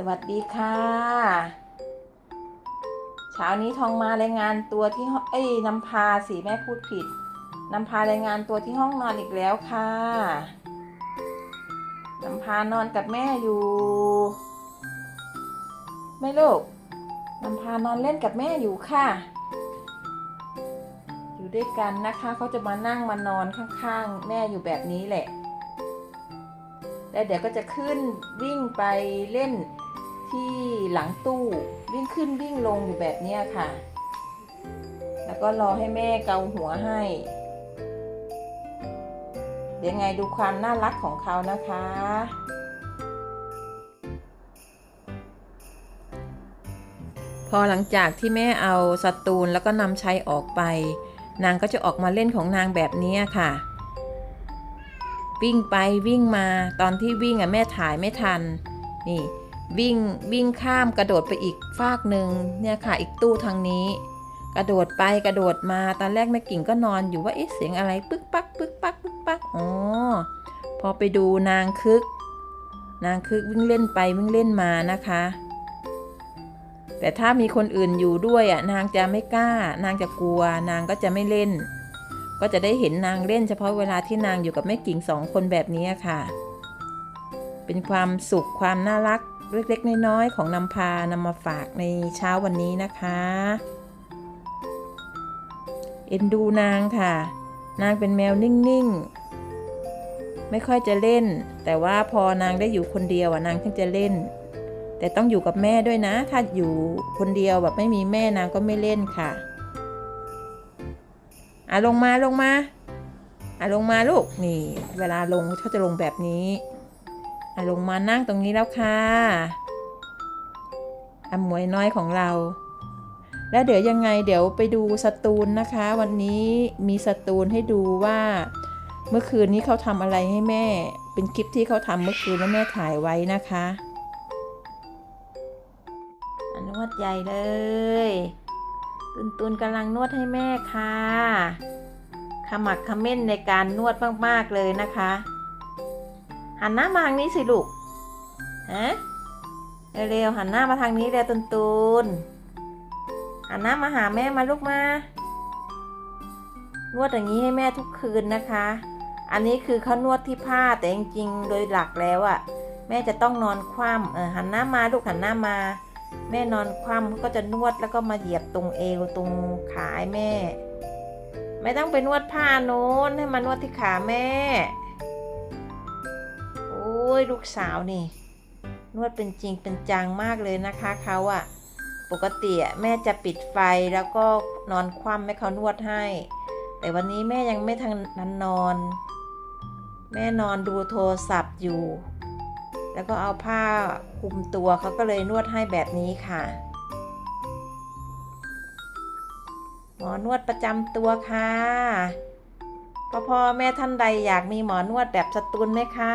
สวัสดีค่ะ เช้านี้ทองมารายงานตัวที่เอ้ยนำพาสิแม่พูดผิดนำพารายงานตัวที่ห้องนอนอีกแล้วค่ะนำพานอนกับแม่อยู่ ไม่ลูกนำพานอนเล่นกับแม่อยู่ค่ะ อยู่ด้วยกันนะคะเขาจะมานั่งมานอนข้างๆ แม่อยู่แบบนี้แหละ แล้วเดี๋ยวก็จะขึ้นวิ่งไปเล่นที่หลังตู้วิ่งขึ้นวิ่งลงอยู่แบบนี้ค่ะ แล้วก็รอให้แม่เกาหัวให้ เดี๋ยวไงดูความน่ารักของเขานะคะ พอหลังจากที่แม่เอาสตูนแล้วก็นำชัยออกไป นางก็จะออกมาเล่นของนางแบบนี้ค่ะ วิ่งไปวิ่งมาตอนที่วิ่งอะแม่ถ่ายไม่ทัน นี่ วิ่งวิ่งข้ามกระโดดไปอีกฟากหนึ่งเนี่ยค่ะอีกตู้ทางนี้ กระโดดไปกระโดดมาตอนแรกแม่กิ่งก็นอนอยู่ว่าเอ๊ะเสียงอะไรปึ๊กปักปึ๊กปักปึ๊กปักอ๋อพอไปดูนางคึก นางคึกวิ่งเล่นไปวิ่งเล่นมานะคะ แต่ถ้ามีคนอื่นอยู่ด้วยอะนางจะไม่กล้า นางจะกลัวนางก็จะไม่เล่น ก็จะได้เห็นนางเล่นเฉพาะเวลาที่นางอยู่กับแม่กิ่งสองคนแบบนี้ค่ะ เป็นความสุขความน่ารักเล็กๆน้อยๆของนำพานำมาฝากในเช้าวันนี้นะคะ เอ็นดูนางค่ะ นางเป็นแมวนิ่งๆ ไม่ค่อยจะเล่น แต่ว่าพอนางได้อยู่คนเดียวอะนางถึงจะเล่น แต่ต้องอยู่กับแม่ด้วยนะ ถ้าอยู่คนเดียวแบบไม่มีแม่นางก็ไม่เล่นค่ะ อะลงมาลงมาอะลงมาลูกนี่ เวลาลงเขาจะลงแบบนี้อะลงมานั่งตรงนี้แล้วค่ะอาหมวยน้อยของเรา แล้วเดี๋ยวยังไงเดี๋ยวไปดูสตูนนะคะ วันนี้มีสตูนให้ดูว่า เมื่อคืนนี้เขาทำอะไรให้แม่ เป็นคลิปที่เขาทำเมื่อคืนแล้วแม่ถ่ายไว้นะคะอนนวดใหญ่เลย ตุนตุนกำลังนวดให้แม่ค่ะขมักขม้นในการนวดมาก ๆ เลยนะคะ หันหน้ามาทางนี้สิลูกฮะเร็วๆหันหน้ามาทางนี้เร็วตุนตุนหันหน้ามาหาแม่มาลูกมานวดอย่างนี้ให้แม่ทุกคืนนะคะ อันนี้คือเขานวดที่ผ้าแต่จริงๆ โดยหลักแล้วอะ่ะ แม่จะต้องนอนคว่ำเออหันหน้ามาลูกหันหน้ามา แม่นอนคว่ำก็จะนวดแล้วก็มาเหยียบตรงเอวตรงขาแม่ ไม่ต้องไปนวดผ้าโน้นให้มานวดที่ขาแม่ โอ้ยลูกสาวนี่ นวดเป็นจริงเป็นจังมากเลยนะคะเขาอะปกติอะแม่จะปิดไฟแล้วก็นอนคว่ำให้เขานวดให้ แต่วันนี้แม่ยังไม่ทันนันนอน แม่นอนดูโทรศัพท์อยู่ แล้วก็เอาผ้าคลุมตัวเขาก็เลยนวดให้แบบนี้ค่ะ หมอนวดประจำตัวค่ะพ่อพ่อแม่ท่านใดอยากมีหมอนวดแบบสตูนไหมคะ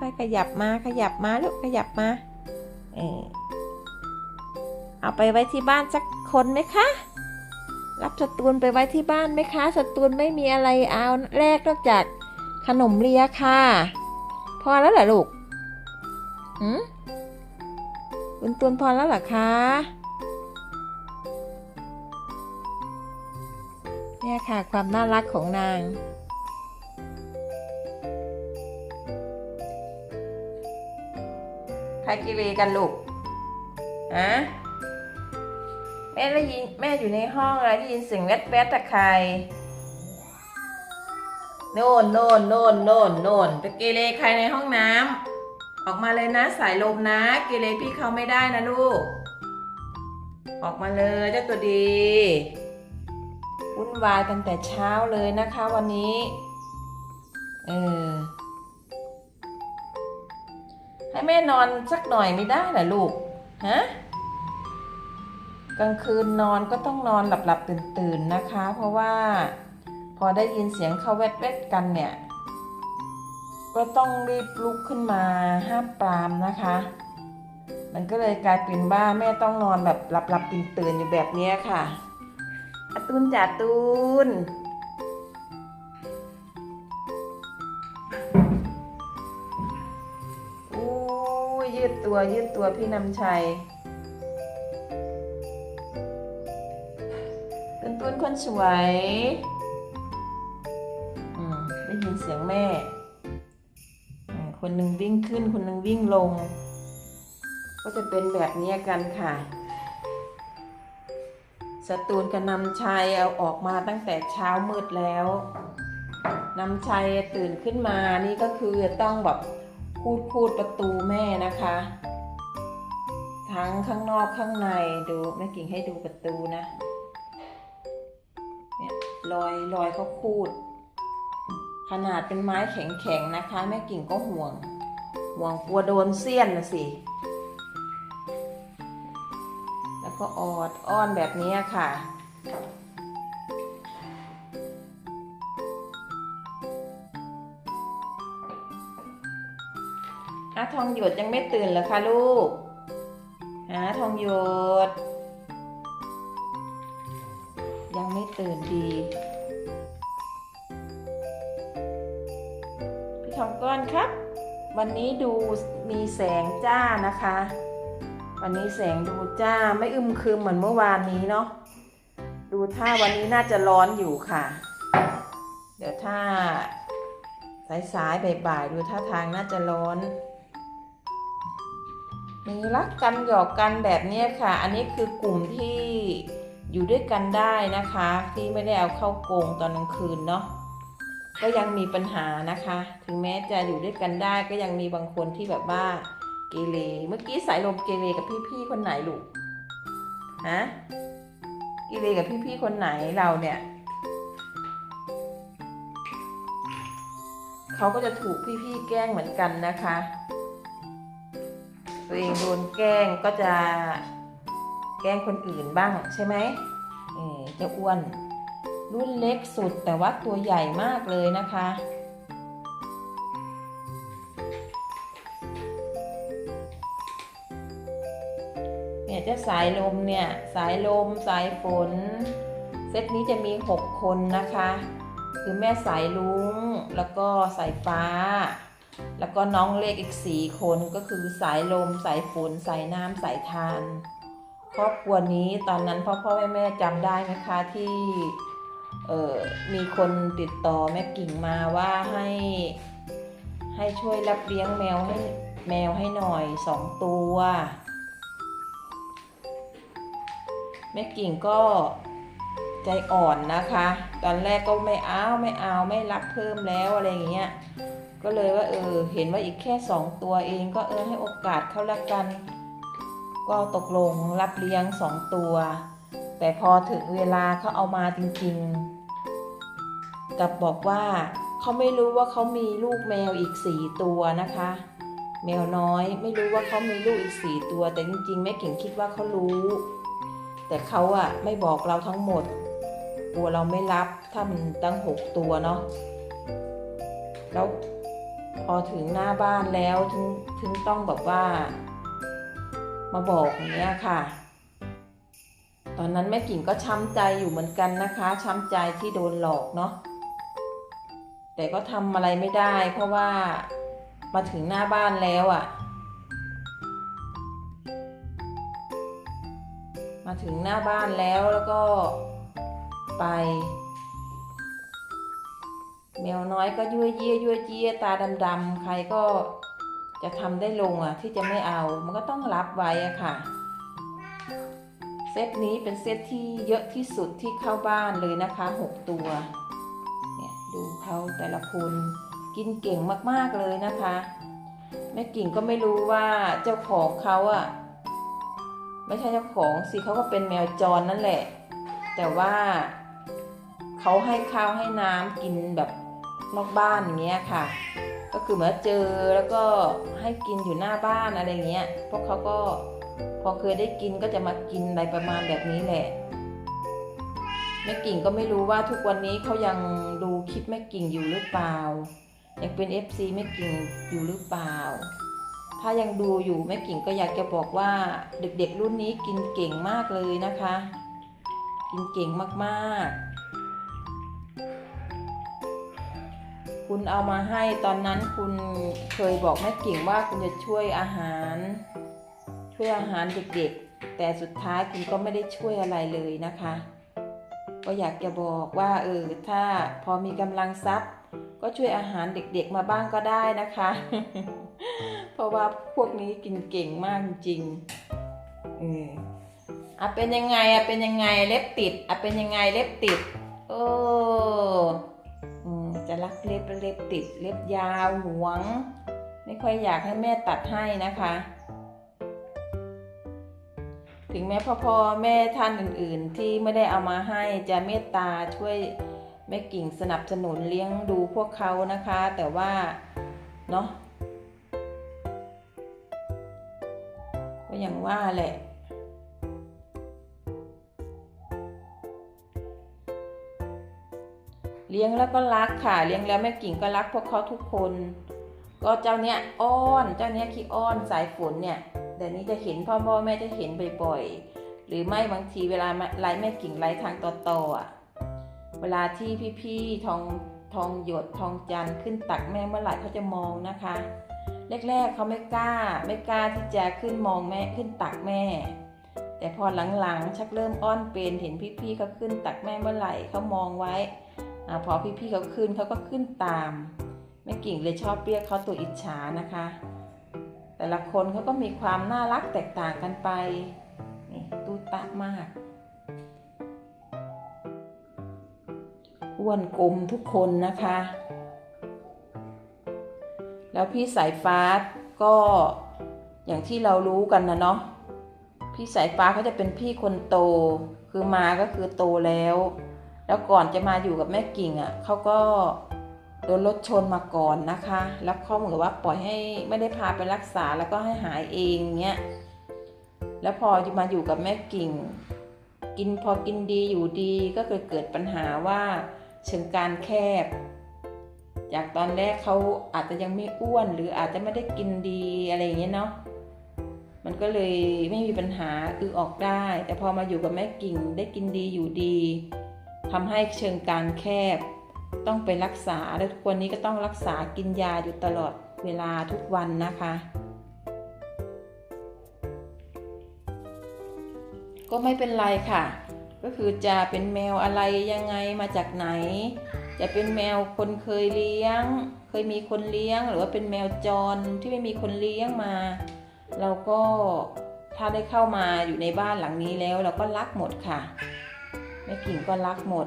ค่อยๆขยับมาขยับมาลูกขยับมาเออเอาไปไว้ที่บ้านสักคนไหมคะ รับสตูนไปไว้ที่บ้านไหมคะสตูนไม่มีอะไรเอาแรกนอกจากขนมเลียค่ะ พอแล้วเหรอลูกหืมคุณตูนพอแล้วเหรอคะเนี่ยค่ะความน่ารักของนาง ใครกิเลกันลูกฮะแม่ได้ยินแม่อยู่ในห้องแล้วได้ยินเสียงแวดแวดจากใคร โน่นโน่นโน่นโน่นโน่นไปเกเรใครในห้องน้ำออกมาเลยนะสายลมนะ เกเรพี่เขาไม่ได้นะลูก ออกมาเลยเจ้าตัวดีวุ่นวายตั้งแต่เช้าเลยนะคะวันนี้เออให้แม่นอนสักหน่อยไม่ได้เหรอลูกฮะกลางคืนนอนก็ต้องนอนหลับหลับตื่นตื่นๆนะคะ เพราะว่า พอได้ยินเสียงเขาแวดแวดกันเนี่ย ก็ต้องรีบลุกขึ้นมาห้ามปรามนะคะ มันก็เลยกลายเป็นว่าแม่ต้องนอนแบบหลับหลับตื่นตื่นอยู่แบบนี้ค่ะอาตูนจ่าตูนโอ้ยืดตัวยืดตัวพี่นำชัยตุนตุนคนสวย สียงแม่ คนหนึ่งวิ่งขึ้น คนหนึ่งวิ่งลง ก็จะเป็นแบบนี้กันค่ะสตูนกับนำชัยเอาออกมาตั้งแต่เช้ามืดแล้วนำชัยตื่นขึ้นมานี่ก็คือต้องแบบพูดพูดประตูแม่นะคะ ทั้งข้างนอกข้างในดูแม่กิ่งให้ดูประตูนะเนี่ยรอยรอยเขาคูด ขนาดเป็นไม้แข็งๆนะคะ แม่กิ่งก็ห่วง ห่วงกลัวโดนเสี้ยนนะสิ แล้วก็ออดอ้อนแบบนี้ค่ะอาทองหยดยังไม่ตื่นเหรอคะลูกฮะทองหยด ยังไม่ตื่นดี ทองก้อนครับ วันนี้ดูมีแสงจ้านะคะ วันนี้แสงดูจ้าไม่อึมครึมเหมือนเมื่อวานนี้เนาะดูท่าวันนี้น่าจะร้อนอยู่ค่ะ เดี๋ยวถ้าสายๆบ่ายๆดูท่าทางน่าจะร้อนมีรักกันหยอกกันแบบนี้ค่ะ อันนี้คือกลุ่มที่อยู่ด้วยกันได้นะคะ ที่ไม่ได้เอาเข้ากรงตอนกลางคืนเนาะ ก็ยังมีปัญหานะคะ ถึงแม้จะอยู่ด้วยกันได้ก็ยังมีบางคนที่แบบว่าเกเรเมื่อกี้สายลมเกเรกับพี่ๆคนไหนลูกฮะเกเรกับพี่ๆคนไหนเราเนี่ยเขาก็จะถูกพี่ๆแกล้งเหมือนกันนะคะ ตัวเองโดนแกล้งก็จะแกล้งคนอื่นบ้างใช่ไหมเออจะอ้วน รุ่นเล็กสุดแต่ว่าตัวใหญ่มากเลยนะคะ เนี่ยจะสายลมเนี่ย สายลมสายฝน เซตนี้จะมี 6 คนนะคะ คือแม่สายลุงแล้วก็สายฟ้า แล้วก็น้องเล็กอีก4คนก็คือสายลมสายฝนสายน้ำสายทานครอบครัวนี้ตอนนั้นพ่อพ่อแม่แม่จำได้ไหมคะที่ มีคนติดต่อแม่กิ่งมาว่าให้ให้ช่วยรับเลี้ยงแมวให้แมวให้หน่อยสองตัวแม่กิ่งก็ใจอ่อนนะคะ ตอนแรกก็ไม่เอาไม่เอาไม่รับเพิ่มแล้วอะไรอย่างเงี้ย ก็เลยว่าเออเห็นว่าอีกแค่สองตัวเองก็เออให้โอกาสเขาละกัน ก็ตกลงรับเลี้ยงสองตัว แต่พอถึงเวลาเขาเอามาจริงๆ กับบอกว่าเขาไม่รู้ว่าเขามีลูกแมวอีกสี่ตัวนะคะ แมวน้อยไม่รู้ว่าเขามีลูกอีกสี่ตัว แต่จริงๆแม่เก่งคิดว่าเขารู้ แต่เขาอะไม่บอกเราทั้งหมดกลัวเราไม่รับถ้ามันตั้งหกตัวเนาะแล้วพอถึงหน้าบ้านแล้วถึงถึงต้องแบบว่า มาบอกอย่างเงี้ยค่ะ ตอนนั้นแม่กิ่งก็ช้ำใจอยู่เหมือนกันนะคะช้ำใจที่โดนหลอกเนาะแต่ก็ทำอะไรไม่ได้ เพราะว่ามาถึงหน้าบ้านแล้วอะ่ะ มาถึงหน้าบ้านแล้วแล้วก็ไป แมวน้อยก็ยั่วเยี่ยยั่วเยี่ยตาดำๆใครก็จะทำได้ลงอะ ที่จะไม่เอา มันก็ต้องรับไว้อะค่ะ เซตนี้เป็นเซตที่เยอะที่สุดที่เข้าบ้านเลยนะคะหกตัวเนี่ยดูเขาแต่ละคนกินเก่งมากๆเลยนะคะ แม่กิ่งก็ไม่รู้ว่าเจ้าของเขาอะไม่ใช่เจ้าของสิเขาก็เป็นแมวจรนั่นแหละ แต่ว่าเขาให้ข้าวให้น้ำกินแบบนอกบ้านอย่างเงี้ยค่ะ ก็คือเหมือนเจอแล้วก็ให้กินอยู่หน้าบ้านอะไรเงี้ยพวกเขาก็ พอเคยได้กินก็จะมากินอะไรประมาณแบบนี้แหละแม่กิ่งก็ไม่รู้ว่าทุกวันนี้เขายังดูคลิปแม่กิ่งอยู่หรือเปล่ายังเป็น FC แม่กิ่งอยู่หรือเปล่า ถ้ายังดูอยู่แม่กิ่งก็อยากจะบอกว่าเด็กๆรุ่นนี้กินเก่งมากเลยนะคะ กินเก่งมากๆ คุณเอามาให้ตอนนั้นคุณเคยบอกแม่กิ่งว่าคุณจะช่วยอาหาร ช่วยอาหารเด็กๆ แต่สุดท้ายคุณก็ไม่ได้ช่วยอะไรเลยนะคะ ก็อยากจะบอกว่าเออถ้าพอมีกำลังทรัพย์ ก็ช่วยอาหารเด็กๆมาบ้างก็ได้นะคะ เพราะว่าพวกนี้กินเก่งมากจริงๆเอออะเป็นยังไงอะเป็นยังไงเล็บติดอะเป็นยังไงเล็บติด โอ้อจะรักเล็บเล็บติด เล็บยาวหวง ไม่ค่อยอยากให้แม่ตัดให้นะคะ ถึงแม้พ่อพ่อแม่ท่านอื่น ๆ ที่ไม่ได้เอามาให้จะเมตตาช่วยแม่กิ่งสนับสนุนเลี้ยงดูพวกเขานะคะ แต่ว่าเนาะก็อย่างว่าแหละเลี้ยงแล้วก็รักค่ะ เลี้ยงแล้วแม่กิ่งก็รักพวกเขาทุกคน ก็เจ้าเนี้ยอ้อน เจ้าเนี้ยขี้อ้อนสายฝนเนี่ย เดี๋ยวนี้จะเห็นพ่อพ่อแม่จะเห็นบ่อยๆ หรือไม่บางทีเวลาไลฟ์แม่กิ่งไลฟ์ทางต่อๆอะ เวลาที่พี่ๆทองทองหยดทองจันขึ้นตักแม่เมื่อไหร่เขาจะมองนะคะ แรกๆเขาไม่กล้า ไม่กล้าที่จะขึ้นมองแม่ขึ้นตักแม่ แต่พอหลังๆชักเริ่มอ้อนเป็นเห็นพี่ๆเขาขึ้นตักแม่เมื่อไหร่เขามองไว้อพอพี่ๆเขาขึ้นเขาก็ขึ้นตามแม่กิ่งเลยชอบเรียกเขาตัวอิจฉานะคะ แต่ละคนเขาก็มีความน่ารักแตกต่างกันไป นี่ตูตะมากอ้วนกลมทุกคนนะคะ แล้วพี่สายฟ้าก็อย่างที่เรารู้กันนะเนาะพี่สายฟ้าเขาจะเป็นพี่คนโต คือมาก็คือโตแล้ว แล้วก่อนจะมาอยู่กับแม่กิ่งอะ่ะเขาก็ ดนรถชนมาก่อนนะคะ แล้วเขาเหมือนว่าปล่อยให้ไม่ได้พาไปรักษาแล้วก็ให้หายเองเงี้ยแล้วพอมาอยู่กับแม่กิ่ง กินพอกินดีอยู่ดีก็เกิดเกิดปัญหาว่าเชิงการแคบ จากตอนแรกเขาอาจจะยังไม่อ้วนหรืออาจจะไม่ได้กินดีอะไรอย่างเงี้ยเนาะมันก็เลยไม่มีปัญหาอือออกได้ แต่พอมาอยู่กับแม่กิ่งได้กินดีอยู่ดีทำให้เชิงการแคบ ต้องไปรักษาแล้วทุกวันนี้ก็ต้องรักษากินยาอยู่ตลอดเวลาทุกวันนะคะ ก็ไม่เป็นไรค่ะ ก็คือจะเป็นแมวอะไรยังไงมาจากไหน จะเป็นแมวคนเคยเลี้ยง เคยมีคนเลี้ยง หรือว่าเป็นแมวจรที่ไม่มีคนเลี้ยงมา เราก็ถ้าได้เข้ามาอยู่ในบ้านหลังนี้แล้ว เราก็รักหมดค่ะแม่กิ่งก็รักหมด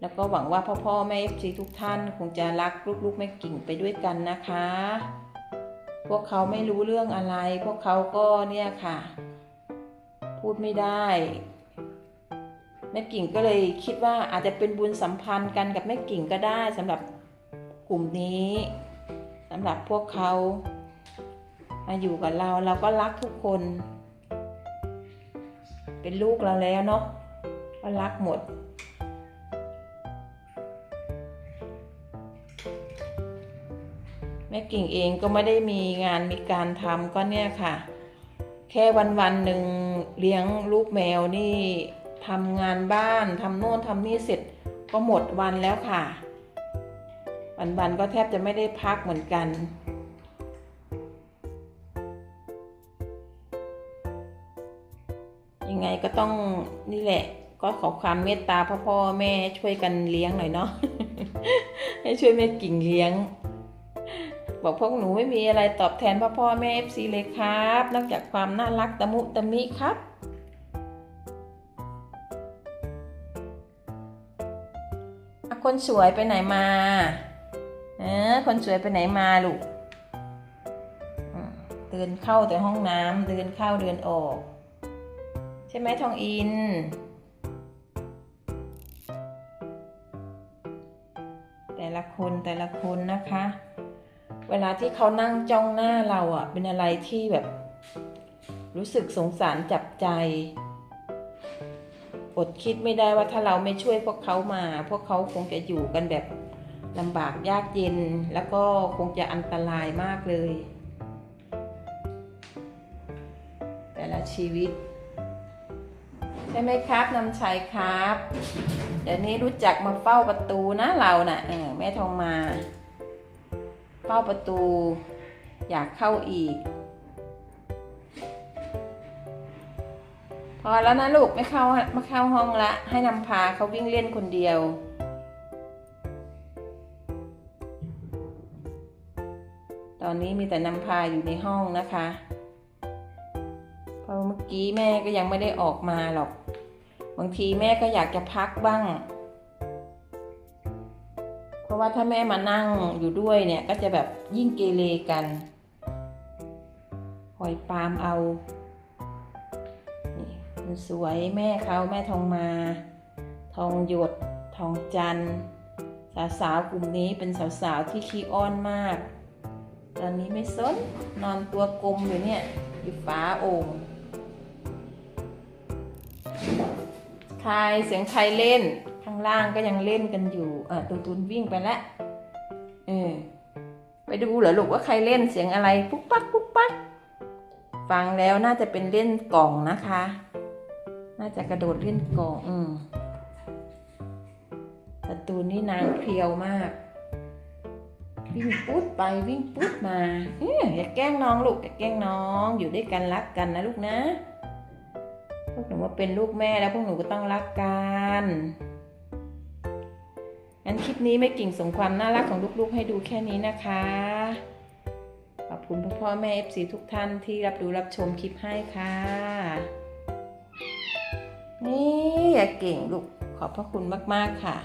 แล้วก็หวังว่าพ่อพ่อแม่เอฟซีทุกท่านคงจะรักลูกๆแม่กิ่งไปด้วยกันนะคะ พวกเขาไม่รู้เรื่องอะไร พวกเขาก็เนี่ยค่ะ พูดไม่ได้แม่กิ่งก็เลยคิดว่าอาจจะเป็นบุญสัมพันธ์กันกับแม่กิ่งก็ได้สำหรับกลุ่มนี้สำหรับพวกเขามาอยู่กับเราเราก็รักทุกคน เป็นลูกเราแล้วเนาะก็รักหมด ม่กิ่งเองก็ไม่ได้มีงานมีการทำก็เนี่ยค่ะ แค่วันวันหนึ่งเลี้ยงลูกแมวนี่ทำงานบ้านทำโน่นทำนี่เสร็จก็หมดวันแล้วค่ะ วันๆก็แทบจะไม่ได้พักเหมือนกันยังไงก็ต้องนี่แหละ ก็ขอความเมตตาพ่อพ่อแม่ช่วยกันเลี้ยงหน่อยเนาะให้ช่วยแม่กิ่งเลี้ยง บอกพวกหนูไม่มีอะไรตอบแทนพ่อพ่อแม่เอฟซีเลยครับ นอกจากความน่ารักตะมุตะมิครับคนสวยไปไหนมาเออคนสวยไปไหนมาลูกเดินเข้าแต่ห้องน้ำเดินเข้าเดินออก ใช่ไหมทองอินแต่ละคนแต่ละคนนะคะ เวลาที่เขานั่งจ้องหน้าเราอะ เป็นอะไรที่แบบ รู้สึกสงสารจับใจอดคิดไม่ได้ว่าถ้าเราไม่ช่วยพวกเขามา พวกเขาคงจะอยู่กันแบบลำบากยากเย็น แล้วก็คงจะอันตรายมากเลย แต่ละชีวิต ใช่ไหมครับนำชัยครับ เดี๋ยวนี้รู้จักมาเฝ้าประตูนะเราน่ะแม่ทองมา เฝ้าประตู อยากเข้าอีก พอแล้วนะลูกไม่เข้าไม่เข้าห้องละ ให้นำพาเขาวิ่งเล่นคนเดียวตอนนี้มีแต่นำพาอยู่ในห้องนะคะ เพราะเมื่อกี้แม่ก็ยังไม่ได้ออกมาหรอก บางทีแม่ก็อยากจะพักบ้างะว่าถ้าแม่มานั่งอยู่ด้วยเนี่ยก็จะแบบยิ่งเกเรกันหอยปาล์มเอานี่คนสวยแม่เขาแม่ทองมา ทองหยด ทองจันทร์สาวกลุ่มนี้เป็นสาวๆที่ขี้อ้อนมาก ตอนนี้ไม่สนนอนตัวกลมอยู่เนี่ยอยู่ฝาโอ่งใครเสียงใครเล่นางล่างก็ยังเล่นกันอยู่เออตูนตูนวิ่งไปแล้วเออไปดูเหรอลูกว่าใครเล่นเสียงอะไรปุ๊กปักปุ๊กปักฟังแล้วน่าจะเป็นเล่นกล่องนะคะ น่าจะกระโดดเล่นกล่องอืมการะตูนนี่นางเพรียวมาก วิ่งปุ๊ดไปวิ่งปุ๊ดมาเอ้ยอย่าแกล้งน้องลูกอย่าแกล้งน้องอยู่ด้วยกันรักกันนะลูกนะ พวกหนูมาเป็นลูกแม่แล้วพวกหนูก็ต้องรักกัน งั้นคลิปนี้ไม่กิ่งส่งความน่ารักของลูกๆ ให้ดูแค่นี้นะคะ ขอบคุณพ่อพ่อแม่เอฟซีทุกท่านที่รับดูรับชมคลิปให้ค่ะ นี่อย่าเก่งลูกขอบพระคุณมากๆค่ะ